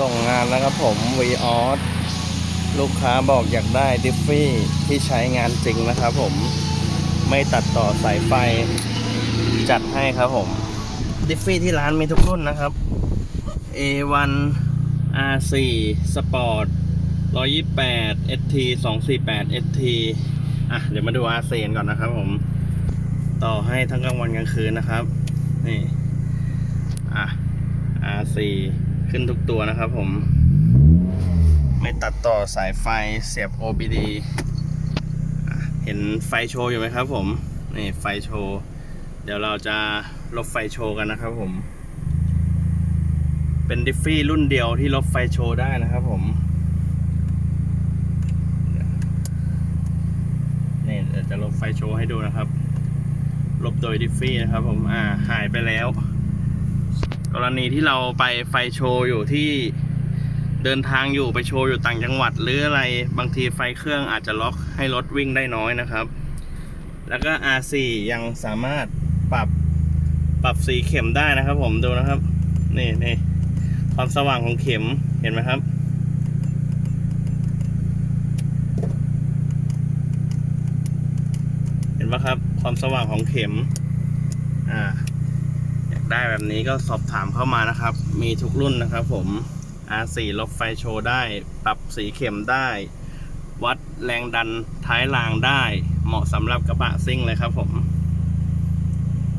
ส่งงานแล้วครับผม v ีออสลูกค้าบอกอยากได้ดิฟฟี่ที่ใช้งานจริงนะครับผมไม่ตัดต่อสายไฟ จัดให้ครับผม ดิฟฟี่ที่ร้านมีทุกรุ่นนะครับ A1 R4 Sport 128 ST 248 ST อะเดี๋ยวมาดู R4 ก่อนนะครับผม ต่อให้ทั้งกลางวันกลางคืนนะครับ นี่ อะ R4 ขึ้นทุกตัวนะครับผม ไม่ตัดต่อสายไฟเสียบ OBD เห็นไฟโชว์อยู่ไหมครับผม นี่ไฟโชว์ เดี๋ยวเราจะลบไฟโชว์กันนะครับผม เป็นดิฟฟี่รุ่นเดียวที่ลบไฟโชว์ได้นะครับผมนี่เดี๋ยวจะลบไฟโชว์ให้ดูนะครับ ลบโดยดิฟฟี่นะครับผม อ่า หายไปแล้ว กรณีที่เราไปไฟโชว์อยู่ที่เดินทางอยู่ไปโชว์อยู่ต่างจังหวัด หรืออะไรบางทีไฟเครื่องอาจจะล็อกให้รถวิ่งได้น้อยนะครับ แล้วก็ R4 ยังสามารถปรับปรับสีเข็มได้นะครับ ผมดูนะครับนี่นี่ความสว่างของเข็มเห็นไหมครับ เห็นปะครับ ความสว่างของเข็มอ่า ได้แบบนี้ก็สอบถามเข้ามานะครับ มีทุกรุ่นนะครับผม R4 ลบไฟโชว์ได้ ปรับสีเข็มได้ วัดแรงดันท้ายรางได้ เหมาะสำหรับกระบะซิ่งเลยครับผม